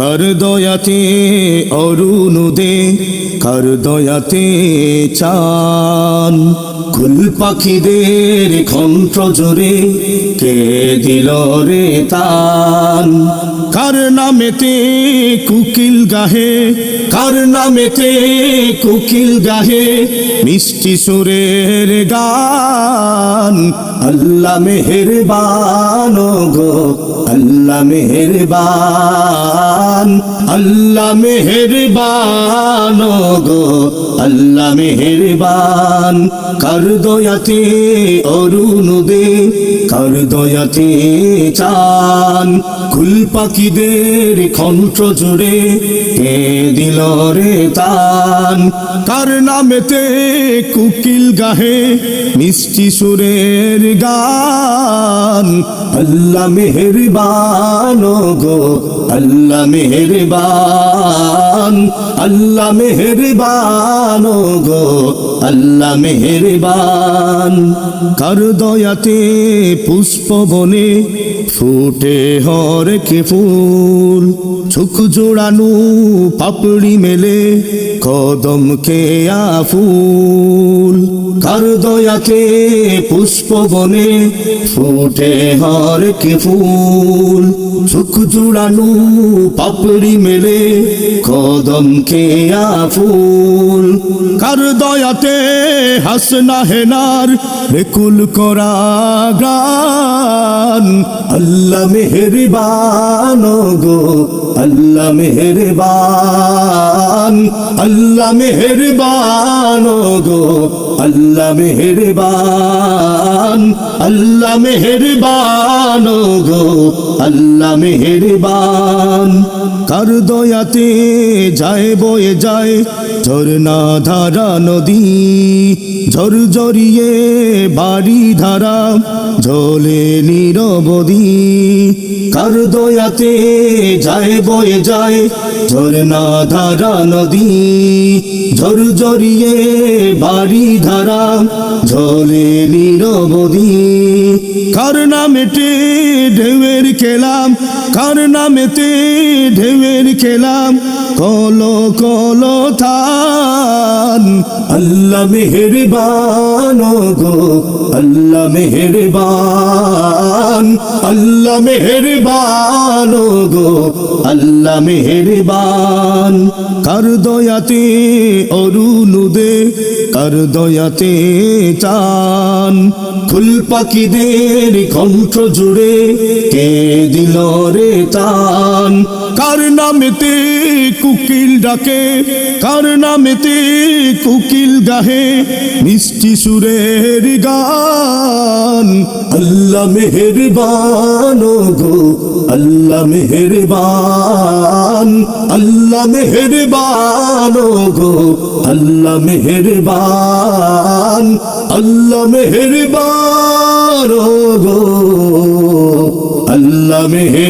কার দয়াতে অরুণ দে কার দয়াতে চান কুল পাখিদের কণ্ঠ জোরে, কে দিল রে তান? কার নামেতে কুকিল গাহে, কার নামেতে কুকিল গাহে, মিষ্টি সুরের গান? আল্লাহ মেহেরবান গো আল্লাহ মেহেরবান আল্লাহ মেহেরবান গো আল্লাহ মেহেরবান। কার দয়াতে অরুণদে কার দয়াতে চান? কুল পাখিদের কণ্ঠ জুড়ে কে দিল রে তান? কার নামেতে কুকিল গাহে মিষ্টি সুরের গান? আল্লাহ মেহেরবান গো, আল্লাহ মেহেরবান আল্লাহ মেহেরবান গো, আল্লাহ মেহেরবান কার দয়াতে পুষ্প বনে ফুটে হরেক ফুল, চোখ জোড়ানো পাপড়ি মেলে কদম কেয়া ফুল কার দয়াতে পুষ্প বনে, ফুটে হরেক ফুল, চোখ জোড়ানো পাপড়ি মেলে কদম কেয়া ফুল কার দয়াতে হাসনা হেনার বেকুল করা গান আল্লাহ মেহেরবান গো আল্লাহ মেহেরবান আল্লাহ মেহেরবান গো। আল্লাহ মেহেরবান আল্লাহ মেহেরবান গো, আল্লাহ মেহেরবান। কার দয়াতে যায় বয়ে যায় ঝরনা ধারা নদী, ঝর জড়িয়ে বাড়ি ধারা জলে নিরবধি কার দয়াতে যায় বয়ে যায় ঝরনা ধারা নদী, ঝর জড়িয়ে বাড়ি ধারা জলে নিরবধি কার নামেতে ঢেউয়ের খেলাম কার নামেতে ঢেউয়ের খেলাম কলো কলো থান আল্লাহ মেহেরবান গো, আল্লাহ মেহেরবান আল্লাহ মেহেরবান গো, আল্লাহ মেহেরবান। কার দয়াতে অরুণুদে কার দয়াতে চান? ফুল পাখিদের কণ্ঠ জুড়ে কে দিল রে তান কার নামেতে কুকিল ডাকে, কার নামেতে কুকিল গাহে মিষ্টি সুরের গান। আল্লাহ মেহেরবান গো, আল্লাহ মেহেরবান আল্লাহ মেহেরবান গো, আল্লাহ মেহেরবান আল্লাহ মেহেরবান গো, আল্লাহ মেহেরবান